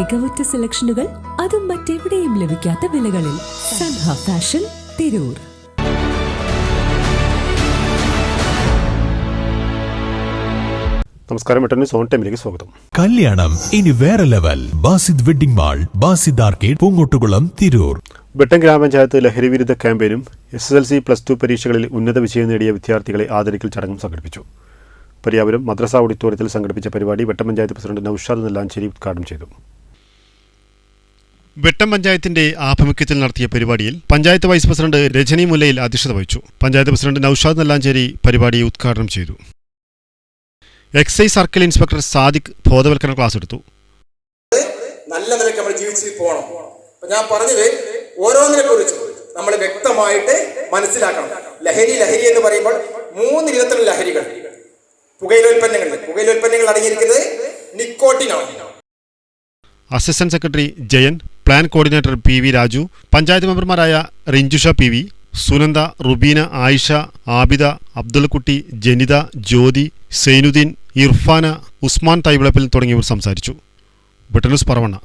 മികവുറ്റ സെലക്ഷനുകൾ അതും മറ്റെവിടെയും ലഭിക്കാത്ത വിലകളിൽ സൻഹ ഫാഷൻ തിരൂർ. നമസ്കാരം എട്ടന് സോൺ ടൈമിലേക്ക് സ്വാഗതം. കല്യാണം ഇനി വേറെ level. Basid wedding mall Basid arcade Poongottukulam Tirur. Vettom ഗ്രാമപഞ്ചായത്ത് ലഹരിവിരുദ്ധ ക്യാമ്പയിനും S S L C plus two പരീക്ഷകളിൽ ഉന്നത വിജയം നേടിയ വിദ്യാർത്ഥികളെ ആദരിക്കൽ ചടങ്ങും സംഘടിപ്പിച്ചു. പരിയാപുരം മദ്രസ ഓഡിറ്റോറിയത്തിൽ സംഘടിപ്പിച്ച പരിപാടി വെട്ടം പഞ്ചായത്ത് പ്രസിഡന്റ് നൌഷാദ് നെല്ലാഞ്ചേരി ഉദ്ഘാടനം ചെയ്തു. വെട്ടം പഞ്ചായത്തിന്റെ ആഭിമുഖ്യത്തിൽ നടത്തിയ പരിപാടിയിൽ പഞ്ചായത്ത് വൈസ് പ്രസിഡന്റ് രജനി മുല്ലയിൽ അധ്യക്ഷത വഹിച്ചു. പഞ്ചായത്ത് പ്രസിഡന്റ് നൌഷാദ് നെല്ലാഞ്ചേരി പരിപാടി ഉദ്ഘാടനം ചെയ്തു. എക്സൈസ് സർക്കിൾ ഇൻസ്പെക്ടർ സാദിഖ് ബോധവൽക്കരണ ക്ലാസ് എടുത്തു. നല്ല നിലയ്ക്ക് നമ്മൾ ജീവിച്ച് പോകണം. ഞാൻ പറഞ്ഞത് ഓരോന്നിനെ കുറിച്ച് നമ്മൾ വ്യക്തമായിട്ട് മനസ്സിലാക്കണം. ലഹരി ലഹരി എന്ന് പറയുമ്പോൾ മൂന്ന് വിധത്തിലുള്ള ലഹരികൾ. പുകയിലോൽപ്പന്നങ്ങൾ. പുകയിലോൽപ്പന്നങ്ങൾ അടങ്ങിയിരിക്കുന്നത് നിക്കോട്ടിനാണ് assistant secretary Jayan plan coordinator P V Raju panchayat മെമ്പർമാരായ റിഞ്ചുഷ പി വി സുനന്ദ റുബീന ആയിഷ ആബിദ അബ്ദുൾകുട്ടി ജനിത ജ്യോതി സൈനുദ്ദീൻ ഇർഫാന ഉസ്മാൻ തൈവിളപ്പിൽ തുടങ്ങിയവർ സംസാരിച്ചു. ബ്രിട്ടനുസ് പറവണ്ണ.